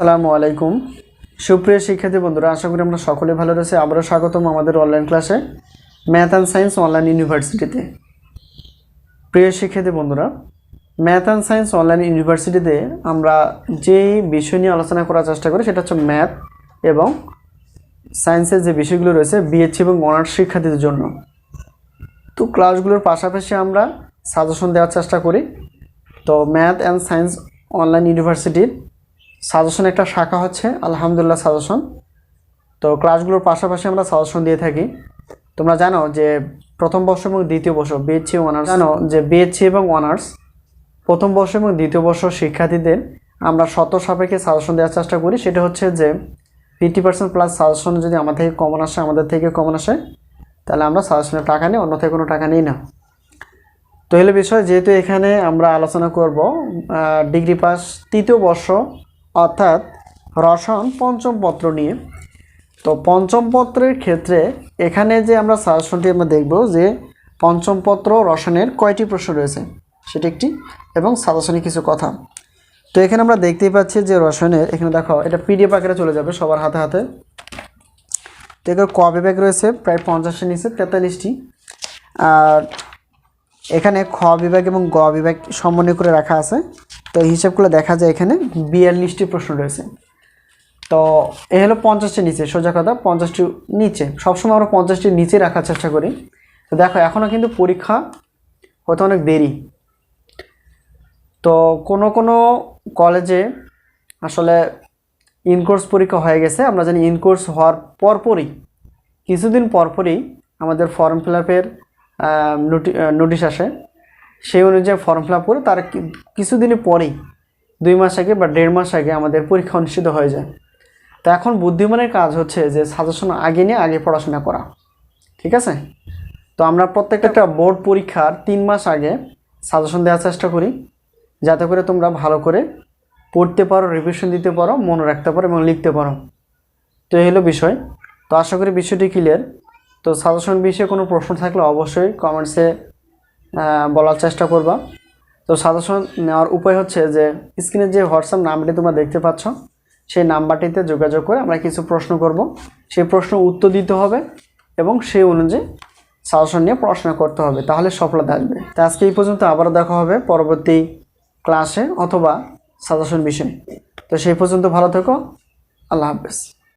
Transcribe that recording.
আসসালামু আলাইকুম। সুপ্রিয় শিক্ষার্থী বন্ধুরা, আশা করি আমরা সকলে ভালো রয়েছে। আবারও স্বাগতম আমাদের অনলাইন ক্লাসে ম্যাথ অ্যান্ড সায়েন্স অনলাইন ইউনিভার্সিটিতে প্রিয় শিক্ষার্থী বন্ধুরা ম্যাথ অ্যান্ড সায়েন্স অনলাইন ইউনিভার্সিটিতে আমরা যে বিষয় নিয়ে আলোচনা করার চেষ্টা করি, সেটা হচ্ছে ম্যাথ এবং সায়েন্সের যে বিষয়গুলো রয়েছে বিএসসি এবং অনার্স শিক্ষার্থীদের জন্য। তো ক্লাসগুলোর পাশাপাশি আমরা সাজেশন দেওয়ার চেষ্টা করি। তো ম্যাথ অ্যান্ড সায়েন্স অনলাইন ইউনিভার্সিটির সাজেশন একটা শাখা হচ্ছে, আলহামদুলিল্লাহ সাজেশন। তো ক্লাসগুলোর পাশাপাশি আমরা সাজেশন দিয়ে থাকি। তোমরা জানো যে প্রথম বর্ষ এবং দ্বিতীয় বর্ষ বিএসসি অনার্স জানো যে বিএসসি এবং অনার্স প্রথম বর্ষ এবং দ্বিতীয় বর্ষ শিক্ষার্থীদের আমরা শত সাপেক্ষে সাজেশন দেওয়ার চেষ্টা করি। সেটা হচ্ছে যে ফিফটি পার্সেন্ট প্লাস সাজেশন যদি আমার থেকে কমন আসে, আমাদের থেকে কমন আসে, তাহলে আমরা সাজেশনের টাকা নিই অন্যথায় কোনো টাকা নিই না। তো হলো বিষয়, যেহেতু এখানে আমরা আলোচনা করব ডিগ্রি পাস তৃতীয় বর্ষ অর্থাৎ রসায়ন পঞ্চম পত্র নিয়ে। তো পঞ্চম পত্রের ক্ষেত্রে এখানে যে আমরা সাজেশনটি আমরা দেখব যে পঞ্চম পত্র রসায়নের কয়টি প্রশ্ন রয়েছে, সেটি একটি এবং সাজেশনে কিছু কথা। তো এখানে আমরা দেখতেই পাচ্ছি যে রসায়নের, এখানে দেখো, এটা পিডিএফ আকারে চলে যাবে সবার হাতে হাতে। তো এখানে ক বিভাগ রয়েছে, প্রায় পঞ্চাশের নিচে, তেতাল্লিশটি। আর এখানে খ বিভাগ এবং গ বিভাগ সমন্বয় করে রাখা আছে। তো হিসাবগুলো দেখা যায় এখানে। বিয়াল্লিশটি প্রশ্ন রয়েছে। তো এ হলো পঞ্চাশটির নিচে, সোজা কথা পঞ্চাশটি নিচে। সবসময় আমরা পঞ্চাশটির নিচে রাখার চেষ্টা করি। তো দেখো এখনও কিন্তু পরীক্ষা হতে অনেক দেরি। তো কোনো কোনো কলেজে আসলে ইনকোর্স পরীক্ষা হয়ে গেছে। আমরা জানি ইনকোর্স হওয়ার পরপরই, কিছুদিন পরপরই আমাদের ফর্ম ফিল আপের নোটিশ আসে। সেই অনুযায়ী ফর্ম ফিল করে তার কিছুদিনের পরেই, দুই মাস আগে বা দেড় মাস আগে আমাদের পরীক্ষা অনুষ্ঠিত হয়ে যায়। তো এখন বুদ্ধিমানের কাজ হচ্ছে যে সাজেশন আগে নিয়ে আগে পড়াশোনা করা। ঠিক আছে? তো আমরা প্রত্যেকটা বোর্ড পরীক্ষার তিন মাস আগে সাজেশন দেওয়ার চেষ্টা করি, যাতে করে তোমরা ভালো করে পড়তে পারো রিভিশন দিতে পারো, মনে রাখতে পারো এবং লিখতে পারো। তো এই হলো বিষয়। তো আশা করি বিষয়টি ক্লিয়ার তো সাজেশন বিষয়ে কোনো প্রশ্ন থাকলে অবশ্যই কমেন্টসে বলার চেষ্টা করবা। তো সাজেশন নেওয়ার উপায় হচ্ছে যে স্ক্রিনে যে হোয়াটসঅ্যাপ নাম্বারটি তোমরা দেখতে পাচ্ছ, সেই নাম্বারটিতে যোগাযোগ করে আমরা কিছু প্রশ্ন করব। সেই প্রশ্ন উত্তর দিতে হবে এবং সেই অনুযায়ী সাজেশন নিয়ে পড়াশোনা করতে হবে, তাহলে সফলতা আসবে। তো আজকে এই পর্যন্ত আবারও দেখা হবে পরবর্তী ক্লাসে অথবা সাজেশন বিষয়ে। তো সেই পর্যন্ত ভালো থেকো, আল্লাহ হাফেজ।